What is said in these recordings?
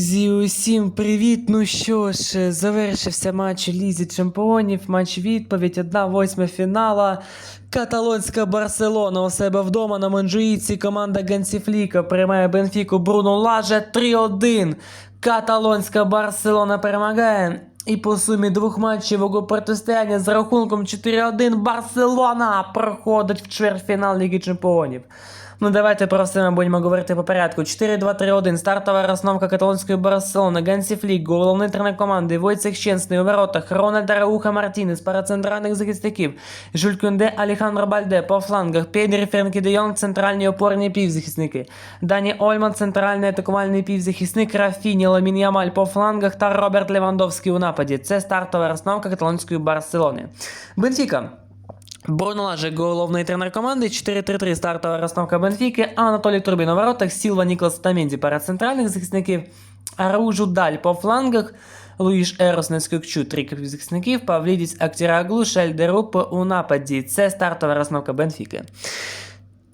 Друзі, усім привіт! Ну що ж, завершився матч у Лізі Чемпіонів. Матч відповідь, 1-8 фінала. Каталонська Барселона у себе вдома на Монжуїці. Команда Гансіфліка приймає Бенфіку Бруно Лаже 3-1. Каталонська Барселона перемагає. І по сумі двох матчів у протистояння з рахунком 4-1 Барселона проходить в чвертьфінал Ліги Чемпіонів. Ну давайте про все ми будемо говорити по порядку. 4-2-3-1. Стартова розновка каталонської Барселони. Гансі Флік, головний тренер команди, Войцех Щенсний у воротах, Рональд Рауха Мартінес, пара центральних захисників, Жюль Кюнде, Алехандро Бальде по флангах, Педрі Френкі де Йонг, центральні опорні півзахисники, Дані Ольман, центральний атакувальний півзахисник, Рафіні, Ламін Ямаль по флангах та Роберт Левандовський у нападі. Це стартова розновка каталонської Барселони. Бенфіка. Бруно Лаже, головний тренер команди, 4-3-3 стартова розстановка Бенфіки, Анатолій Трубін у воротах, Сілва Ніклас Тамінді перед центральних захисників, Аружу Даль по флангах, Луїш Ерос Нескокчу, три захисників, Павлідіс Актіраглу, Шельдеруп у нападі. Це стартова розстановка Бенфіки.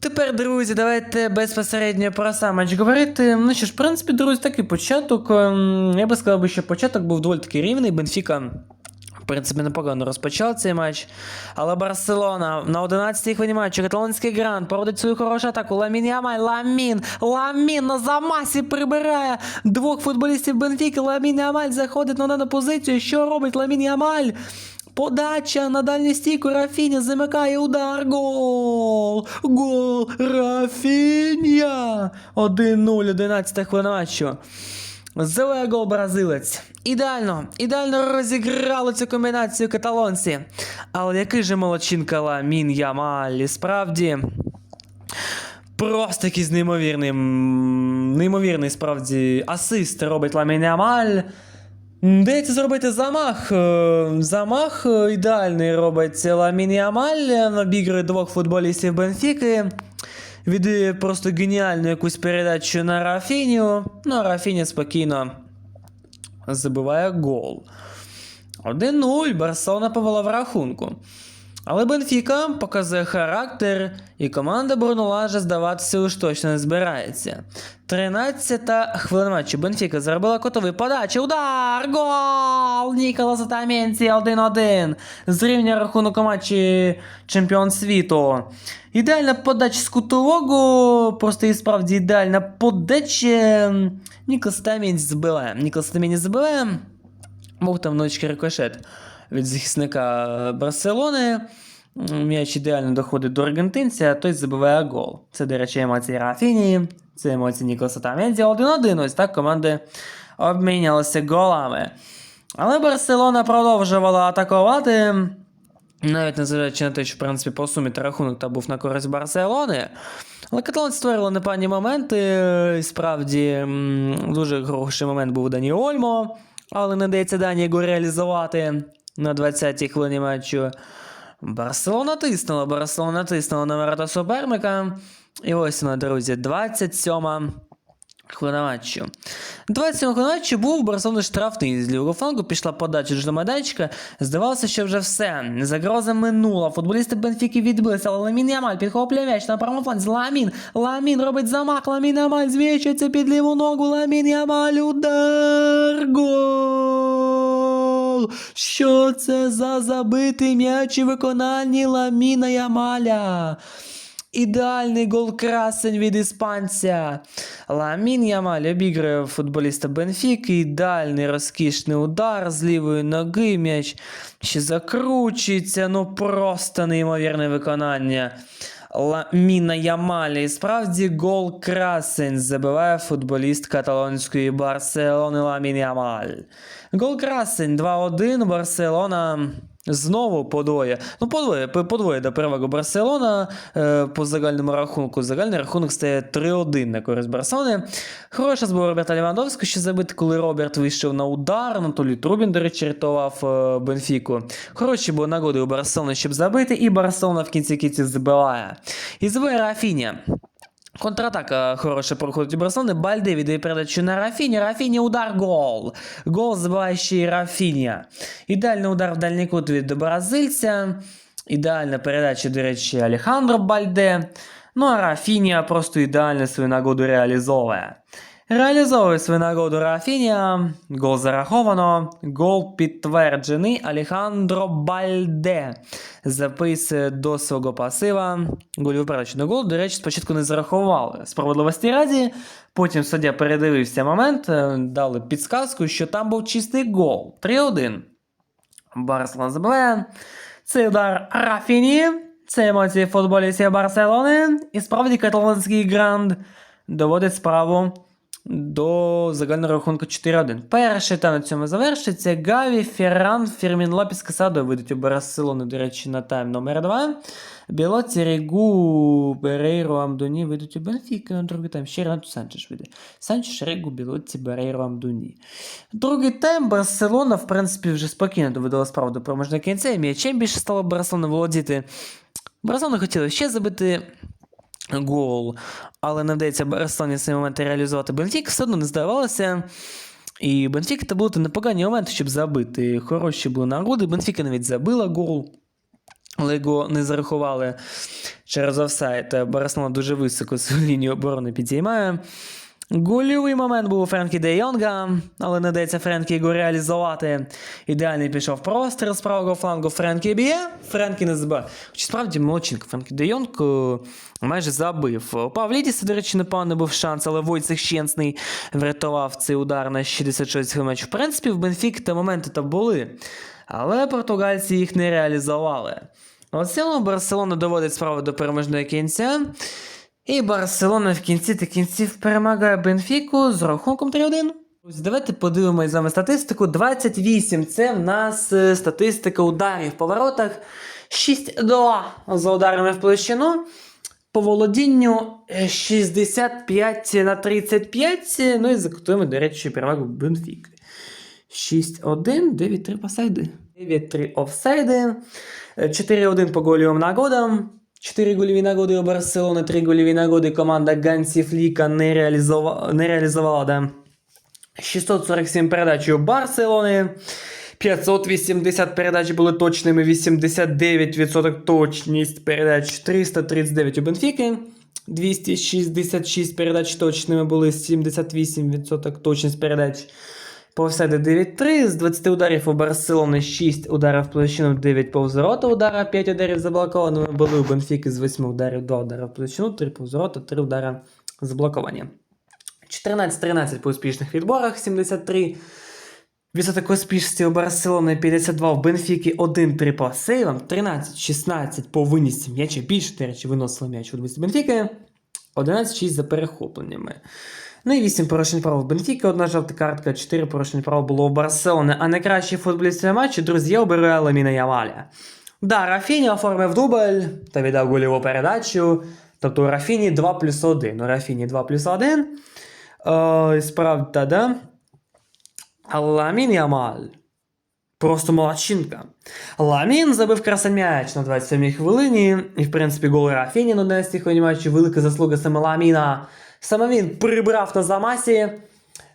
Тепер, друзі, давайте безпосередньо про сам матч говорити. Ну що ж, в принципі, друзі, такий початок. ем, Я би сказав, що початок був доволі таки рівний. Бенфіка в принципі, непогано розпочав цей матч. Але Барселона на 11-й хвилині матчу каталонський грант проводить свою хорошу атаку. Ламін Ямаль, Ламін, Ламін на замасі прибирає двох футболістів Бенфіки. Ламін Ямаль заходить на дану позицію. Що робить Ламін Ямаль? Подача на дальню стійку Рафіня замикає удар. Гол! Гол! Рафіня! 1-0, 11 хвилина матчу. Зеле гол бразилець. Ідеально, ідеально розіграли цю комбінацію каталонці. Але який же молодчинка Ламін Ямаль, і справді. Просто якийсь неймовірний, неймовірний справді асист робить Ламін Ямаль. Дається зробити замах. е, Замах е, ідеальний робить Ламін Ямаль. Обігрує двох футболістів Бенфіки. Віддає просто геніальну якусь передачу на Рафіню. Ну, а Рафіня спокійно забиває гол. 1-0. Барселона повела в рахунку. Але Бенфіка показує характер, і команда Брунолажа здаватися уж точно не збирається. 13-та хвилина матчу. Бенфіка зробила котовий подачі. Удар! Гол! Ніколас Атаменці 1-1. Зрівняє рахунок матчі чемпіон світу. Ідеальна подача з кутового, просто і справді ідеальна подача. Ніколас Атаменці збиває. Ніколас Атаменці збиває. Був там невеличкий рикошет від захисника Барселони. М'яч ідеально доходить до аргентинця, а той забиває гол. Це, до речі, емоції Рафіні, це емоції Ніколаса Таменді. 1-1. Ось так команди обмінялися голами. Але Барселона продовжувала атакувати. Навіть незважаючи на те, що в принципі по сумі та рахунок та був на користь Барселони. Але каталонці створили непевні моменти. Справді дуже хороший момент був у Дані Ольмо, але не дається Дані його реалізувати на 20-й хвилині матчу. Барселона тиснула, Барселона тиснула на ворота суперника. І ось вона, друзі, 27 хвилина матчу. 27 хвилина матчу був у Барселони штрафний з лівого флангу, пішла подача до майданчика. Здавалося, що вже все. Загроза минула. Футболісти Бенфіки відбилися, але Ламін Ямаль підхоплює м'яч на правому фланзі. Ламін, Ламін робить замах, Ламін Ямаль зміщується під ліву ногу, Ламін Ямаль, удар, гол! Що це за забитий м'яч і виконанні Ламіна Ямаля? Ідеальний гол красень від іспанця. Ламін Ямаль обіграє футболіста Бенфіки. Ідеальний розкішний удар з лівої ноги. М'яч ще закручується. Ну просто неймовірне виконання. Ламіна Ямалі. Справді гол красень забиває футболіст каталонської Барселони Ламін Ямаль. Гол красень 2-1. Барселона. Знову подвоє. Ну, подвоє, подвоє до перевагу Барселона е, по загальному рахунку. Загальний рахунок стає 3-1 на користь Барселони. Хороша збора Роберта Лівандовського, що забити, коли Роберт вийшов на удар. Анатолій Трубін, до речі, рятував е, Бенфіку. Хороші були нагоди у Барселони, щоб забити, і Барселона в кінці кінців забиває. І забиває Рафіня. Контратака хороша проходить у Барселони. Бальде віддає передачу на Рафіні. Рафіні удар гол. Гол забиває ще й Рафіня. Ідеальний удар в дальній кут від бразильця. Ідеальна передача, до речі, Алехандро Бальде. Ну а Рафіня просто ідеально свою нагоду реалізовує. Реалізовує свою нагоду Рафінія. Гол зараховано. Гол підтверджений. Алехандро Бальде записує до свого пасива. Голів передачу на гол. До речі, спочатку не зарахували справедливості раді. Потім суддя передивився момент, е, дали підсказку, що там був чистий гол. 3-1. Барселона забиває. Цей удар Рафіні. Це емоції футболістів Барселони. І справді каталонський гранд доводить справу до загального рахунку 4-1. Перший та на цьому завершиться. Гаві, Ферран, Фермін Лопіс Касадо вийдуть у Барселону, до речі, на тайм номер 2. Білоці, Регу, Берейро, Амдуні вийдуть у Бенфіка на другий тайм. Ще Ренату Санчеш вийде. Санчеш, Регу, Білоці, Берейро, Амдуні. Другий тайм Барселона, в принципі, вже спокійно доведала справу до переможного кінця. І м'ячем більше стало Барселона володіти. Барселона хотіла ще забити гол, але не вдається Барселоні цей момент реалізувати. Бенфік все одно не здавалося. І Бенфіка були непогані моменти, щоб забити. Хороші були нагоди. Бенфіка навіть забила гол, але його не зарахували через офсайт. Барселона дуже високо свою лінію оборони підіймає. Гольовий момент був у Френкі Де Йонга, але не дається Френкі його реалізувати. Ідеальний пішов простріл з правого флангу Френкі б'є, Френкі не забив. Хоч справді молодчинка Френкі Де Йонг е, майже забив. У Павлідіса, до речі, непевно був шанс, але Войцех Щенсний врятував цей удар на 66 матч. В принципі, в Бенфік та моменти та були, але португальці їх не реалізували. У цілому Барселона доводить справу до переможного кінця. І Барселона в кінці та кінців перемагає Бенфіку з рахунком 3-1. Ось Давайте подивимось з вами статистику. 28 це в нас е, статистика ударів по воротах. 6-2 за ударами в площину. По володінню е, 65 на 35. Ну і закутуємо, до речі, перевагу Бенфіки. 6-1, 9-3 посайди. 9-3 офсайди. Е, 4-1 по голівим нагодам. 4 гольові нагоди у Барселони, 3 гольові нагоди команда Гансі Фліка не, реалізова... не реалізувала. Да? 647 передач у Барселони. 580 передач були точними, 89% точність передач, 339 у Бенфіки. 266 передач точними були, 78% точність передач. По офсайду 9-3, з 20 ударів у Барселони 6 ударів площину, 9 повзорота удара, 5 ударів заблокованими були у Бенфіки з 8 ударів, 2 удари в площину, 3 повзорота, 3 удари заблоковані. 14-13 по успішних відборах, 73. Відсоток успішності у Барселони 52 в Бенфіки 1-3 по сейвам, 13-16 по винісці м'яча, більше, речі, виносили м'яч у 20 Бенфіки, 11-6 за перехопленнями. Ну і 8 порушень прав в Бенфіки, одна жовта картка, 4 порушень прав було у Барселони. А найкращий футболіст цього матчу, друзі, я обираю Ламіна Ямаля. Да, Рафіні оформив дубль та віддав гольову передачу. Тобто у Рафіні 2 плюс 1. У Рафіні 2 плюс 1. Е, справді, да. Ламін Ямаль. Просто молодчинка. Ламін забив красен м'яч на 27-й хвилині. І, в принципі, гол Рафіні на 11-й хвилині матчу. Велика заслуга саме Ламіна. Саме він прибрав на замасі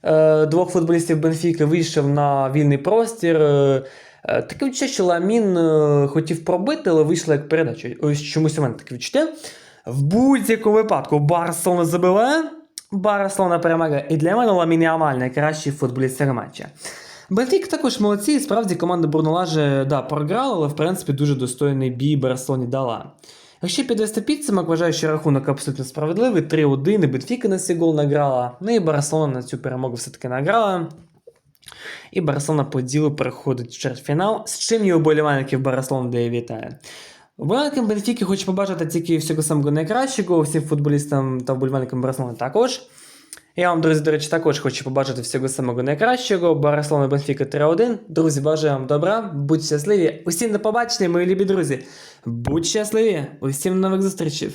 е, двох футболістів Бенфіки, вийшов на вільний простір. Е, е, таке відчуття, що Ламін е, хотів пробити, але вийшло як передача. Ось чомусь у мене таке відчуття. В будь-якому випадку Барселона забиває, Барселона перемагає. І для мене Ламін Ямаль найкращий футболіст матча. Бенфік також молодці, справді команда Бурнулаже да, програла, але в принципі дуже достойний бій Барселоні дала. Якщо підвести підсумок, вважаю, що рахунок абсолютно справедливий. 3-1, і Бенфіка на цей гол награла. Ну і Барселона на цю перемогу все-таки награла. І Барселона по ділу переходить в чвертьфінал, з чим і уболівальників Барселона де я вітаю. Вболівальникам Бенфіки хочу побажати тільки всього самого найкращого, всім футболістам та вболівальникам Барселони також. Я вам, друзі, до речі, також хочу побачити всього самого найкращого. Барселона Бенфіка 3-1. Друзі, бажаю вам добра, будь щасливі. Усім до побачення, мої любі друзі. Будь щасливі, усім нових зустрічей.